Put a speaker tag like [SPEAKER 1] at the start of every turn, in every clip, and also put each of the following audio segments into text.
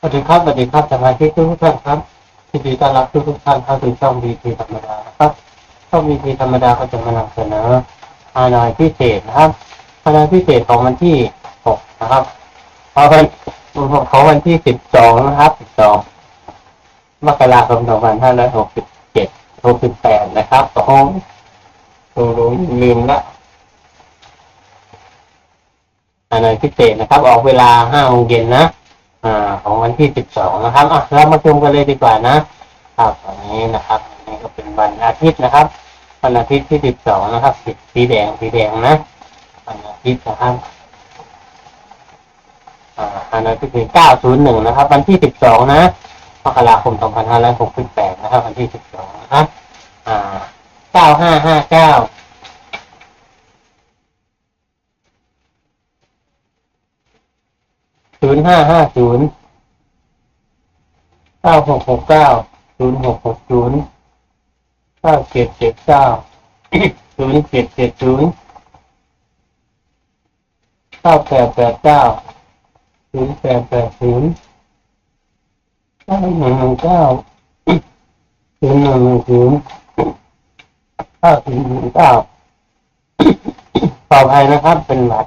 [SPEAKER 1] สวัสดีครับสวัสดีครับสมาชิกทุกท่านครับยินดีต้อนรับทุกทุกท่านเข้าสู่ช่องบีทีธรรมดานะครับช่องบีทีธรรมดาก็จะมานำเสนอฮานอยพิเศษนะครับฮานอยพิเศษของวันที่หกนะครับเพราะวันของวันที่สิบสองนะครับสิบสองมกราคมสองพันห้าร้อยหกสิบเจ็ดหกสิบแปดนะครับของโอ้โหลืมละฮานอยพิเศษนะครับ ออกเวลาห้าโมงเย็นนะ อ่าของวันที่สิบสองนะครับอะเรามาชมกันเลยดีกว่านะครับวันนี้นะครับนนี้ก็เป็นวันอาทิตย์นะครับวันอาทิตย์ที่สิบสองนะครับสีสีแดงสีแดงนะวันอาทิตย์นะครับอ่าวันอาทิตย์ที่เก้าศูนย์หนึ่งนะครับ วันที่สิบสองนะมกราคมสองพันห้าร้อยหกสิบแปดนะครับ วันที่สิบสองนะครับอ่าเก้าห้าห้าเก้า ศูนย์ห้าห้าศูนย์เก้าหกหกเก้าศูนย์หกหกศูนย์เก้าเจ็ดเจ็ดเก้าศูนย์เจ็ดเจ็ดศูนย์เก้าแปดแปดเก้าศูนย์แปดแปดศูนย์เก้าหนึ่งหนึ่งเก้าศูนย์หนึ่งหนึ่งศูนย์เก้าศูนย์หนึ่งเก้าปลอดภัยนะครับเป็นหลัก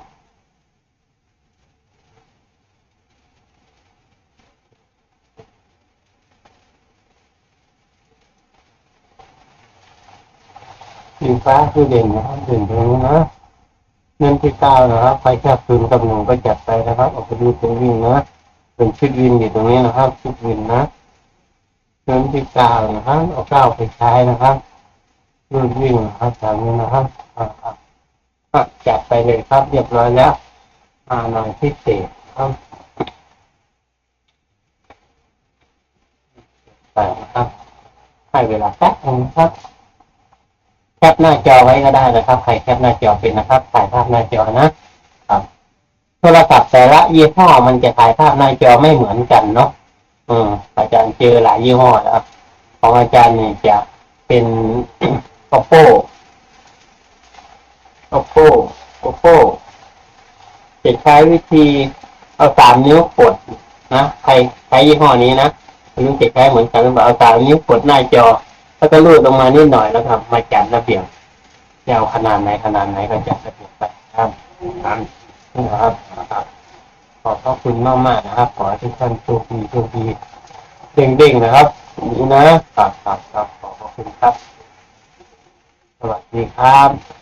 [SPEAKER 1] สีฟ้าคือเด่นนะครับเด่นตรงนี้นะเงินที่เก้านะครับใครชอบคืนกับหนูก็จัดไปนะครับออกไปดูตัววิ่งนะเป็นชุดวินอยู่ตรงนี้นะครับชุดวินนะเงินที่เก้านะครับเอาเก้าไปใช้นะครับรุ่นวิ่งนะครับจากนี้นะครับอ่าครับอะจัดไปเลยครับเรียบร้อยแล้วมาหน่อยพิเศษครับไปนะครับให้เวลาแป๊บนึงครับ แคปหน้าจอไว้ก็ได้นะครับ ใครแคปหน้าจอเป็นนะครับถ่ายภาพหน้าจอนะครับโทรศัพท์แต่ละยี่ห้อมันจะถ่ายภาพหน้าจอไม่เหมือนกันเนาะอืมอาจารย์เจอหลายยี่ห้อแล้วครับ ของอาจารย์เนี่ยจะเป็น oppo oppo oppo จะใช้วิธีเอาสามนิ้วกดนะใครใช้ยี่ห้อนี้นะไม่รู้จะใช้เหมือนกันหรือเปล่าเอาสามนิ้วกดหน้าจอ แล้วก็รูดลงมานิดหน่อยแล้วครับ มาจัดระเบียบจะเอาขนาดไหนขนาดไหนก็จัดระเบียบไปครับตามนี่นะครับครับขอบพระคุณมากมากนะครับ ขอให้ทุกท่านโชคดีโชคดีเด้งๆนะครับนี่นะครับครับครับขอบพระคุณครับ สวัสดีครับ